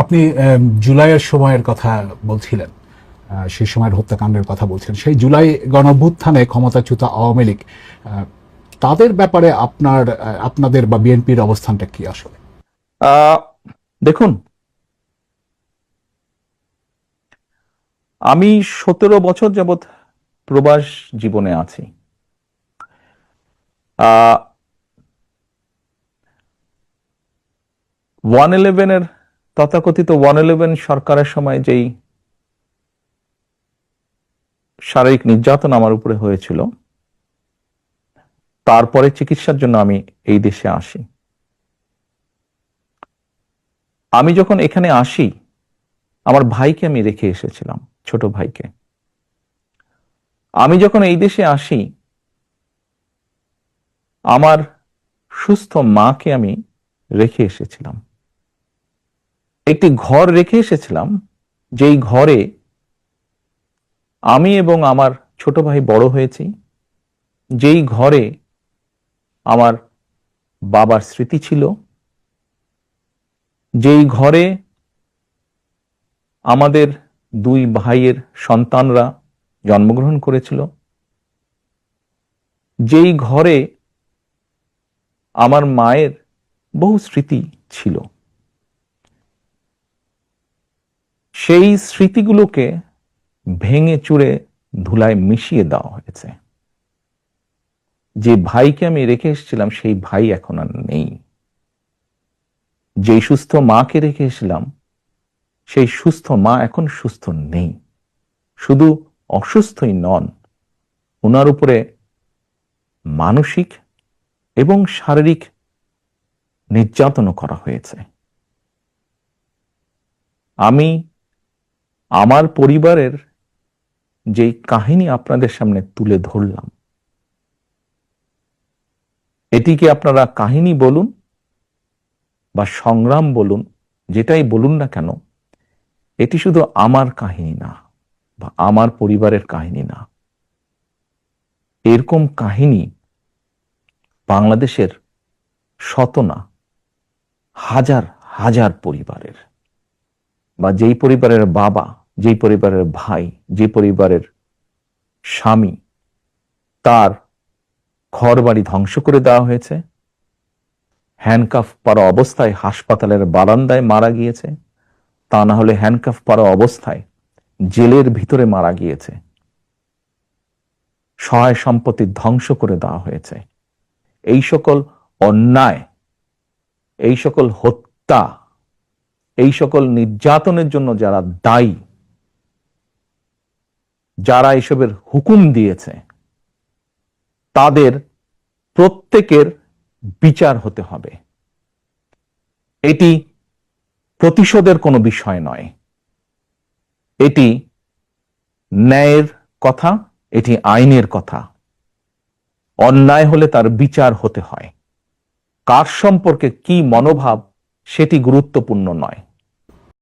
আপনি জুলাইয়ের সময়ের কথা বলছিলেন সেই সময়ের হত্যাকাণ্ডের কথা বলছেন সেই জুলাই গণভ্যুত্থানে ক্ষমতাচ্যুত আওয়ামী লীগ তাদের ব্যাপারে আপনার আপনাদের বা বিএনপির অবস্থানটা কি আসলে? দেখুন, আমি সতেরো বছর যাবৎ প্রবাস জীবনে আছি। ওয়ান ইলেভেনের তথাকথিত ওয়ান ইলেভেন সরকারের সময় যেই শারীরিক নির্যাতন আমার উপরে হয়েছিল, তারপরে চিকিৎসার জন্য আমি এই দেশে আসি। আমি যখন এখানে আসি, আমার ভাইকে আমি রেখে এসেছিলাম, ছোট ভাইকে। আমি যখন এই দেশে আসি, আমার সুস্থ মাকে আমি রেখে এসেছিলাম। একটি ঘর রেখে এসেছিলাম, যেই ঘরে আমি এবং আমার ছোট ভাই বড় হয়েছি, যেই ঘরে আমার বাবার স্মৃতি ছিল, যেই ঘরে আমাদের দুই ভাইয়ের সন্তানরা জন্মগ্রহণ করেছিল, যেই ঘরে আমার মায়ের বহু স্মৃতি ছিল। সেই স্মৃতিগুলোকে ভেঙে চুরে ধুলায় মিশিয়ে দেওয়া হয়েছে। যে ভাইকে আমি রেখে এসেছিলাম, সেই ভাই এখন আর নেই। যেই সুস্থ মাকে রেখে এসেছিলাম, সেই সুস্থ মা এখন সুস্থ নেই। শুধু অসুস্থই নন ওনার উপরে মানসিক এবং শারীরিক নির্যাতনও করা হয়েছে। আমি আমার পরিবারের যে কাহিনী আপনাদের সামনে তুলে ধরলাম, এটিকে আপনারা কাহিনী বলুন বা সংগ্রাম বলুন, যেটাই বলুন না কেন, এটি শুধু আমার কাহিনী না বা আমার পরিবারের কাহিনী না। এরকম কাহিনী বাংলাদেশের শত না, হাজার হাজার পরিবারের বা যেই পরিবারের বাবা যেই পরিবারের ভাই, যে পরিবারের স্বামী, তার ঘর বাড়ি ধ্বংস করে দেওয়া হয়েছে। হ্যান্ডকাফ পারা অবস্থায় হাসপাতালের বারান্দায় মারা গিয়েছে। তা না হলে হ্যান্ডকাফ পারা অবস্থায় জেলের ভিতরে মারা গিয়েছে। সহায় সম্পত্তি ধ্বংস করে দেওয়া হয়েছে। এই সকল অন্যায়, এই সকল হত্যা, এই সকল নির্যাতনের জন্য যারা দায়ী যারা এসবের হুকুম দিয়েছে, তাদের প্রত্যেকের বিচার হতে হবে। এটি প্রতিশোধের কোনো বিষয় নয়। এটি ন্যায়ের কথা, এটি আইনের কথা। অন্যায় হলে তার বিচার হতে হয়। কার সম্পর্কে কি মনোভাব, সেটি গুরুত্বপূর্ণ নয়।